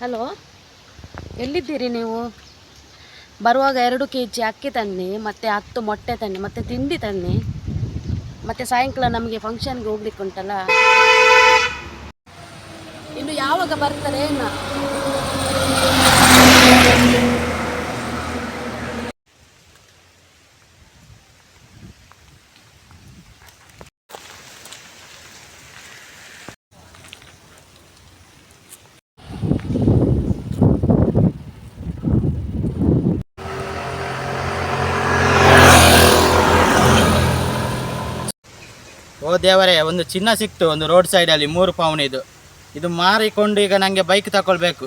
Hello? ಎಲ್ಲಿದ್ದೀರಿ ನೀವು? ಬರುವಾಗ ಎರಡು ಕೆ ಜಿ ಅಕ್ಕಿ ತನ್ನಿ, ಮತ್ತು ಹತ್ತು ಮೊಟ್ಟೆ ತನ್ನಿ, ಮತ್ತು ತಿಂಡಿ ತನ್ನಿ. ಮತ್ತು ಸಾಯಂಕಾಲ ನಮಗೆ ಫಂಕ್ಷನ್ಗೆ ಹೋಗ್ಲಿಕ್ಕೆ ಉಂಟಲ್ಲ? ಇನ್ನು ಯಾವಾಗ ಬರ್ತಾರೆ, ಏನ? ಓ ದೇವರೇ, ಒಂದು ಚಿನ್ನ ಸಿಕ್ತು, ಒಂದು ರೋಡ್ ಸೈಡಲ್ಲಿ ಮೂರು ಪೌನ್ ಇದು. ಇದು ಮಾರಿಕೊಂಡು ಈಗ ನನಗೆ ಬೈಕ್ ತಗೊಳ್ಬೇಕು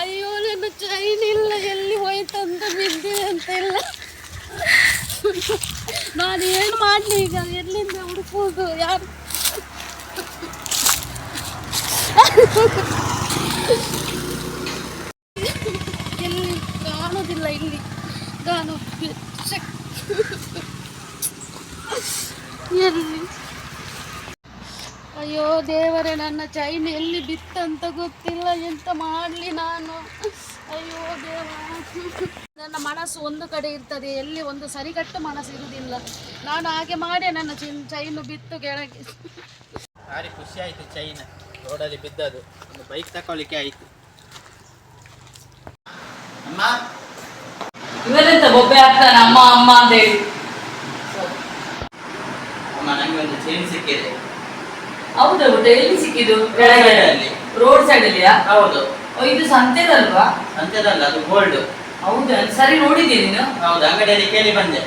ಅಯ್ಯೋ, ನನ್ನ ಚೈನ್ ಇಲ್ಲ, ಎಲ್ಲಿ ಹೋಯ್ತಂತ ಬಿದ್ದಿದೆ ಅಂತ ಇಲ್ಲ. ನಾನು ಏನು ಮಾಡಲಿ ಈಗ? ಎಲ್ಲಿಂದ ಹುಡುಕೋದು ಯಾರು ಎಲ್ಲಿ ಇಲ್ಲಿ. ನಾನು ಎಲ್ಲಿ? ಅಯ್ಯೋ ದೇವರೇ, ನನ್ನ ಚೈನ್ ಎಲ್ಲಿ ಬಿತ್ತಂತ ಗೊತ್ತಿಲ್ಲ. ಎಂತ ಮಾಡಲಿ ನಾನು? ಅಯ್ಯೋ ದೇವ. ನನ್ನ ಮನಸ್ಸು ಒಂದು ಕಡೆ ಇರ್ತದೆ, ಎಲ್ಲಿ ಒಂದು ಸರಿಗಟ್ಟು ಮನಸ್ಸು ಇರುವುದಿಲ್ಲ. ನಾನು ಹಾಗೆ ಮಾಡಿ ನನ್ನ ಚಿನ್, ಚೈನು ಬಿತ್ತು ಕೆಳಗೆ. ಭಾರಿ ಖುಷಿ ಆಯಿತು ಚೈನ್. ರೋಡಲ್ಲಿ ಬಿದ್ದದು ಒಂದು ಬೈಕ್ ತಗೊಳ್ಳಿಕ್ಕೆ ಆಯಿತು. ಅಮ್ಮ ಇವರೆಂತ ಬೊಬ್ಬೆ ಆಗ್ತಾನೆ ಅಮ್ಮ ಅಮ್ಮ ಅಂತ ಹೇಳಿ. ಅಮ್ಮ ನಂಗೆ ಒಂದು ಚೈನ್ ಸಿಕ್ಕಿದೆ. ಹೌದಾ ಊಟ ಎಲ್ಲಿ ಸಿಕ್ಕಿದ್ದು. ರೋಡ್ ಸೈಡ್ ಅಲ್ಲಿಯಾ? ಹೌದು. ಓ, ಇದು ಸಂತೆದಲ್ವಾ? ಸಂತೆದಲ್ಲ ಅದು ಗೋಲ್ಡ್ ಹೌದಾ ಸರಿ ನೋಡಿದ್ದೀನಿ ನೀನು? ಹೌದು ಅಂಗಡಿಯಲ್ಲಿ ಕೇಳಿ ಬಂದೆ.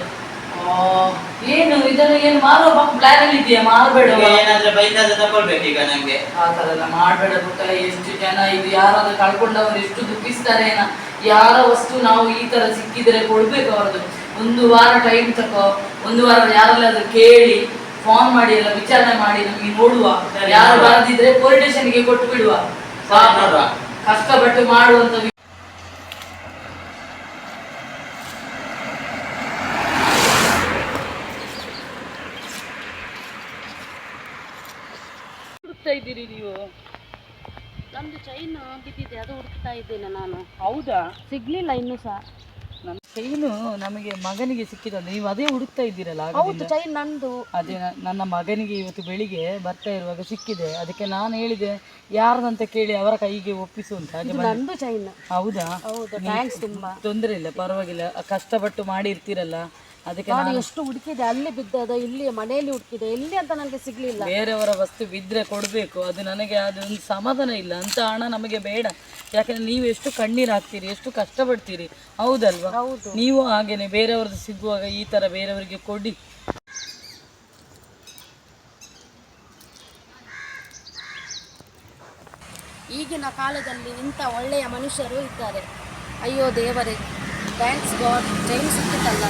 ಏನು ಇದನ್ನು ಏನು ಮಾರುವ ಪ್ಲಾನ್ ಅಲ್ಲಿ ಇದೆಯಾ? ಮಾರಬೇಡ ಏನಾದ್ರೆ ಬೈಕ್ ತಗೊಳ್ಬೇಕು ಈಗ ನಂಗೆ. ಆ ತರ ಎಲ್ಲ ಮಾಡಬೇಡ ಗೊತ್ತಲ್ಲ ಎಷ್ಟು ಜನ ಇದು ಯಾರಾದ್ರೂ ಕಳ್ಕೊಂಡವ್ರು ಎಷ್ಟು ದುಃಖಿಸ್ತಾರೆ ಏನ? ಯಾರ ವಸ್ತು ನಾವು ಈ ತರ ಸಿಕ್ಕಿದ್ರೆ ಕೊಡ್ಬೇಕು ಅವ್ರದ್ದು? ಒಂದು ವಾರ ಟೈಮ್ ತಕೋ ಒಂದು ವಾರ ಯಾರಲ್ಲಾದ್ರೂ ಕೇಳಿ ಫೋನ್ ಮಾಡಿ ಎಲ್ಲ ವಿಚಾರಣೆ ಮಾಡಿ ನಮಗೆ ನೋಡುವ. ಯಾರು. ಬರದಿದ್ರೆ ಪೊಲೀಸ್ ಸ್ಟೇಷನ್ಗೆ ಕೊಟ್ಟು ಬಿಡುವ. ಕಷ್ಟಪಟ್ಟು ಮಾಡುವಂತ ಹುಡುಕ್ತಾ ಇದ್ದೀರಿ ನೀವು? ನಮ್ದು ಚೈನ್ ಬಿದ್ದಿದೆ ಅದು ಹುಡುಕ್ತಾ ಇದ್ದೇನೆ ನಾನು. ಹೌದಾ? ಸಿಗ್ಲಿಲ್ಲ ಇನ್ನೂ ಸಹ. ನಮ್ಮ ಚೈನು ನಮಗೆ ಮಗನಿಗೆ ಸಿಕ್ಕಿದಂದ್ರೆ ನೀವು ಅದೇ ಹುಡುಕ್ತಾ ಇದ್ದೀರಲ್ಲ ಹೌದು ಆಗದಿಂದ. ಚೈನ್ ನಂದು. ಅದೇ ನ- ನನ್ನ ಮಗನಿಗೆ ಇವತ್ತು ಬೆಳಿಗ್ಗೆ ಬರ್ತಾ ಇರುವಾಗ ಸಿಕ್ಕಿದೆ. ಅದಕ್ಕೆ ನಾನು ಹೇಳಿದೆ ಯಾರ್ದಂತ ಕೇಳಿ ಅವರ ಕೈಗೆ ಒಪ್ಪಿಸು ಅಂತ. ಹಾಗೆ ಇದು ಬಂದೆ. ನಂದು ಚೈನ್ ಹೌದಾ? ಹೌದು ಥ್ಯಾಂಕ್ಸ್ ತುಂಬಾ. ತೊಂದರೆ ಇಲ್ಲ ಪರವಾಗಿಲ್ಲ ಕಷ್ಟಪಟ್ಟು ಮಾಡಿರ್ತೀರಲ್ಲ. ಅದಕ್ಕೆ ನಾನು ಎಷ್ಟು ಹುಡುಕಿದೆ ಅಲ್ಲಿ ಬಿದ್ದದ ಇಲ್ಲಿ ಮನೆಯಲ್ಲಿ ಹುಡುಕಿದೆ ಎಲ್ಲಿ ಅಂತ ನನಗೆ ಸಿಗ್ಲಿಲ್ಲ. ಬೇರೆಯವರ ವಸ್ತು ಬಿದ್ದರೆ ಕೊಡಬೇಕು ಅದು ನನಗೆ ಅದೊಂದು ಸಮಾಧಾನ ಇಲ್ಲ ಅಂತ ಹಣ ನಮಗೆ ಬೇಡ. ಯಾಕಂದ್ರೆ ನೀವು ಎಷ್ಟು ಕಣ್ಣೀರು ಹಾಕ್ತೀರಿ ಎಷ್ಟು ಕಷ್ಟಪಡ್ತೀರಿ ಹೌದಲ್ವಾ? ಹೌದು. ನೀವು ಹಾಗೇನೆ ಬೇರೆಯವ್ರದ್ದು ಸಿಗುವಾಗ ಈ ತರ ಬೇರೆಯವರಿಗೆ ಕೊಡಿ. ಈಗಿನ ಕಾಲದಲ್ಲಿ ಇಂಥ ಒಳ್ಳೆಯ ಮನುಷ್ಯರು ಇದ್ದಾರೆ. ಅಯ್ಯೋ ದೇವರೇ ಥ್ಯಾಂಕ್ಸ್ ಗಾಡ್ ಜೈನ್ ಸಿಕ್ಕಿತಲ್ಲ